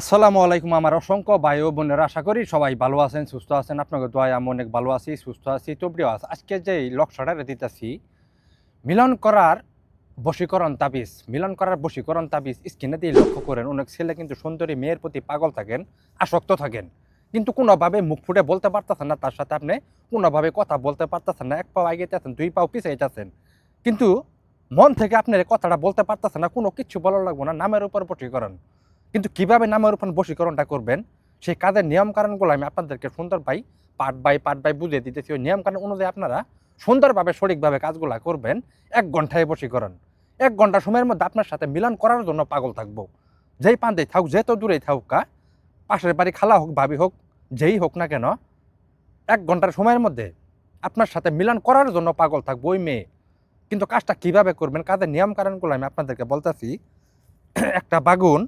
আসসালামু আলাইকুম আমার অসংখ্য ভাই ও বোনের। আশা করি সবাই ভালো আছেন, সুস্থ আছেন। আপনাকে দোয়ায় আমি অনেক ভালো আছি, সুস্থ আছি। তো প্রিয় আছে আজকে যে লক্ষ্যটা দিতেছি, মিলন করার বশীকরণ তাবিজ, মিলন করার বশীকরণ তাবিজ স্কিনে দিয়ে লক্ষ্য করেন, অনেক ছেলে কিন্তু সুন্দরী মেয়ের প্রতি পাগল থাকেন, আসক্ত থাকেন। কিন্তু কোনোভাবে মুখ ফুটে বলতে পারতেছেন না, তার সাথে আপনি কোনোভাবে কথা বলতে পারতেছেন না, এক পাও আগে দুই পাও পিছিয়ে যাচ্ছেন কিন্তু মন থেকে আপনার কথাটা বলতে পারতেছেন না, কোনো কিছু বলা লাগবে না, নামের উপর বশীকরণ। কিন্তু কীভাবে নামের উপর বশীকরণটা করবেন? সেই কাজের নিয়ম কারণগুলো আমি আপনাদেরকে সুন্দর by part by part by বুঝিয়ে দিতেছি। ওই নিয়ম কারণ অনুযায়ী আপনারা সুন্দরভাবে, সঠিকভাবে কাজগুলো করবেন। এক ঘন্টায় বশীকরণ। এক ঘণ্টা সময়ের মধ্যে আপনার সাথে মিলন করার জন্য পাগল থাকব। যেই পান্তেই থাকুক তো দূরেই থাকুক কা পাশের বাড়ি খালা হোক, ভাবি হোক, যেই হোক না কেন, এক ঘণ্টার সময়ের মধ্যে আপনার সাথে মিলন করার জন্য পাগল থাকব। ওই মেয়ে কিন্তু কাজটা কীভাবে করবেন? কাজের নিয়ম কারণগুলো আমি আপনাদেরকে বলতেছি। একটা বাগুন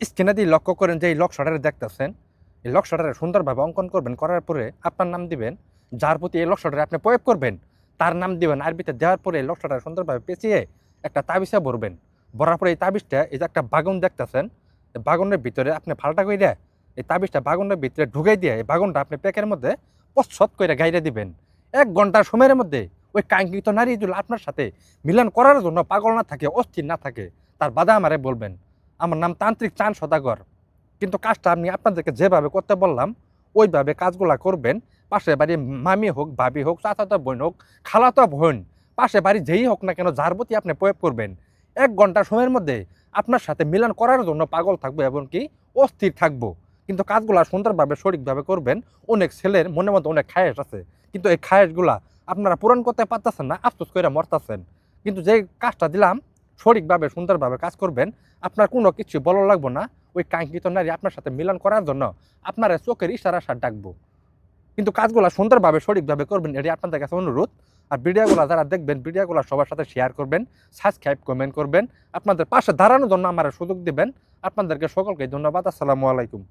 স্ক্রিনে দিয়ে লক্ষ্য করেন যে এই লক্ষ্যটারে দেখতেছেন। এই লক্ষ্যটারে সুন্দরভাবে অঙ্কন করবেন, করার পরে আপনার নাম দিবেন, যার প্রতি এই লক্ষ্যটারে আপনি প্রয়োগ করবেন, তার নাম দিবেন আরবিতে দেওয়ার পরে এই লক্ষ্যটারে সুন্দরভাবে পেঁচিয়ে একটা তাবিজে ভরবেন। ভরার পরে এই তাবিজটা, এই যে একটা বাগুন দেখতেছেন বাগুনের ভিতরে আপনি ফালটা করে এই তাবিজটা বাগুনের ভিতরে ঢুকাই দিয়ে এই বাগুনটা আপনি প্যাকের মধ্যে পশ্চত করে গাইরে দিবেন। এক ঘণ্টার সময়ের মধ্যে ওই কাঙ্ক্ষিত নারী যদি আপনার সাথে মিলন করার জন্য পাগল না থাকে, অস্থির না থাকে, তার বাধা আমারে বলবেন। আমার নাম তান্ত্রিক চান সদাগর। কিন্তু কাজটা আমি আপনাদেরকে যেভাবে করতে বললাম, ওইভাবে কাজগুলা করবেন। পাশে বাড়ি মামি হোক, ভাবি হোক, চাচাতো বোন হোক, খালাতো বোন, পাশে বাড়ি যেই হোক না কেন, যার প্রতি আপনি প্রয়োগ করবেন। এক ঘণ্টা সময়ের মধ্যে আপনার সাথে মিলন করার জন্য পাগল থাকব এবং কি অস্থির থাকব। কিন্তু কাজগুলা সুন্দরভাবে, সঠিকভাবে করবেন। অনেক ছেলের মনের মধ্যে অনেক খায়েশ আছে। কিন্তু এই খায়েশগুলা আপনারা পূরণ করতে পারতেছেন না, আফসোস করে মরতেছেন। কিন্তু যে কাজটা দিলাম, সঠিকভাবে, সুন্দরভাবে কাজ করবেন, আপনার কোনো কিছু বলা লাগবো না, ওই কাঙ্ক্ষিত নারী আপনার সাথে মিলন করার জন্য আপনার চোখের ইশারা সার ডাকবো। কিন্তু কাজগুলো সুন্দরভাবে, সঠিকভাবে করবেন এটি আপনাদের কাছে অনুরোধ। আর ভিডিওগুলো যারা দেখবেন, ভিডিওগুলো সবার সাথে শেয়ার করবেন সাবস্ক্রাইব কমেন্ট করবেন। আপনাদের পাশে দাঁড়ানোর জন্য আমার সুযোগ দিবেন। আপনাদেরকে সকলকে ধন্যবাদ। আসসালামু আলাইকুম।